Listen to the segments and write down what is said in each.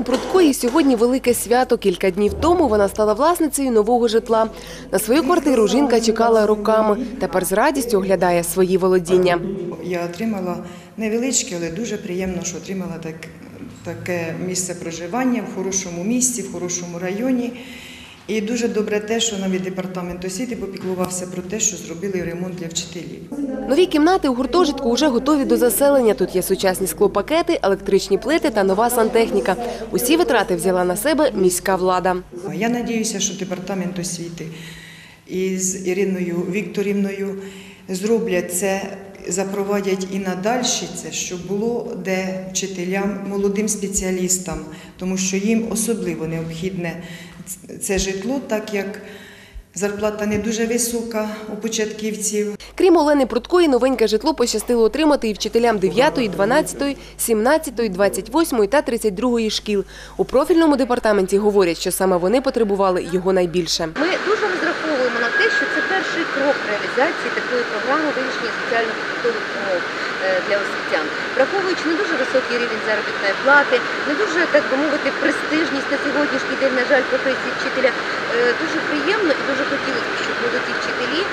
Олени Прудкої сьогодні велике свято. Кілька днів тому вона стала власницею нового житла. На свою квартиру жінка чекала роками. Тепер з радістю оглядає свої володіння. Я отримала невеличке, але дуже приємно, що отримала так, таке місце проживання в хорошому місці, в хорошому районі. І дуже добре те, що навіть департамент освіти попіклувався про те, що зробили ремонт для вчителів. Нові кімнати у гуртожитку вже готові до заселення. Тут є сучасні склопакети, електричні плити та нова сантехніка. Усі витрати взяла на себе міська влада. Я надіюся, що департамент освіти із Іриною Вікторівною зроблять це, запровадять і надальше це, щоб було де вчителям, молодим спеціалістам, тому що їм особливо необхідне це житло, так як зарплата не дуже висока у початківців. Крім Олени Прудкої, новеньке житло пощастило отримати і вчителям 9, 12, 17, 28 та 32 шкіл. У профільному департаменті говорять, що саме вони потребували його найбільше. Ми дуже розраховуємо на те, що це перший крок реалізації такої програми вирішення соціально-побутових умов е, для освітян, враховуючи не дуже високий рівень заробітної плати, не дуже так би мовити престижність на сьогоднішній день, на жаль, професії вчителя. Е, Дуже приємно і дуже хотілося б, щоб молоді вчителі е,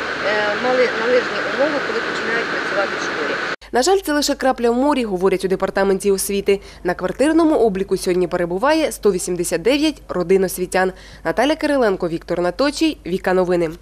мали належні умови, коли починають працювати в школі. На жаль, це лише крапля в морі, говорять у департаменті освіти. На квартирному обліку сьогодні перебуває 189 родин освітян. Наталя Кириленко, Віктор Наточій, Віка Новини.